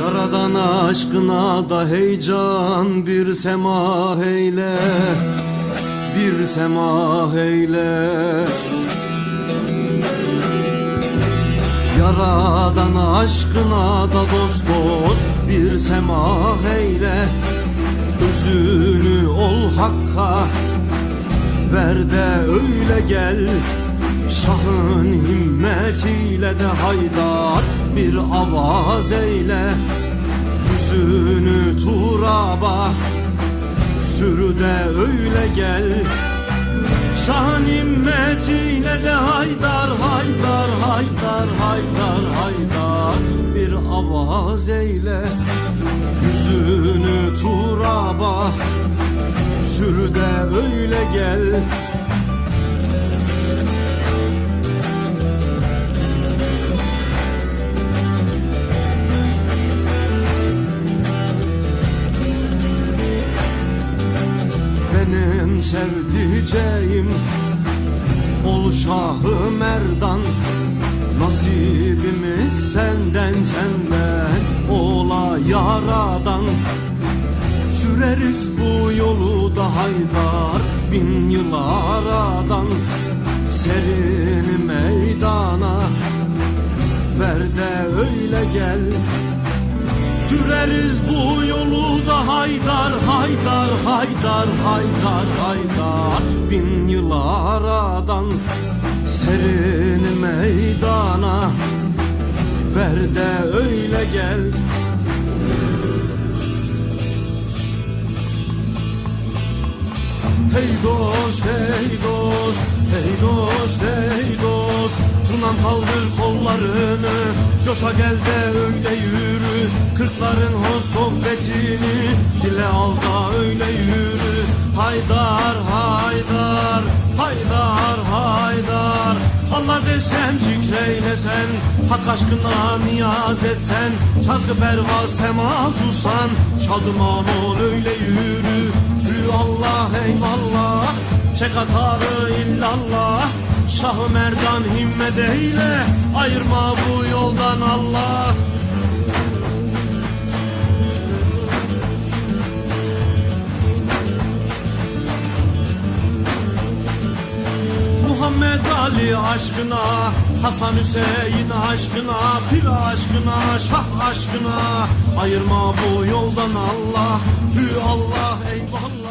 Yaradan aşkına da heyecan bir sema eyle Bir sema eyle Yaradan aşkına da dost dost bir sema eyle Özünü ol hakka ver de öyle gel Şahın himmetiyle de haydar bir avaz eyle. Yüzünü turaba sür de öyle gel. Şahın himmetiyle de haydar haydar haydar haydar haydar bir avaz eyle. Yüzünü turaba sür de öyle gel benim sevdiceğim Ol şahı merdan. Nasibimiz senden senden Ola yaradan. Süreriz bu yolu da haydar Bin yıl aradan. Serin meydana Ver de öyle gel Süreriz bu yolu da haydar haydar haydar haydar haydar. Bin yıl aradan serin meydana Ver de öyle gel. Hey dost, hey dost, hey dost, hey dost Tunam kaldır kollarını, coşa gel de öyle yürü Kırkların hoş sohbetini, dile al da öyle yürü. Haydar, haydar, haydar, haydar. Allah desem zikreylesen, hak aşkına niyaz etsen. Çarkı pervaz sema tutsan, şadıman ol öyle yürü. Hü Allah eyvallah Çek atarı illallah Şahı merdan himmet eyle Ayırma bu yoldan Allah. Muhammed Ali aşkına Hasan Hüseyin aşkına Pir aşkına Şah aşkına Ayırma bu yoldan Allah. Hü Allah eyvallah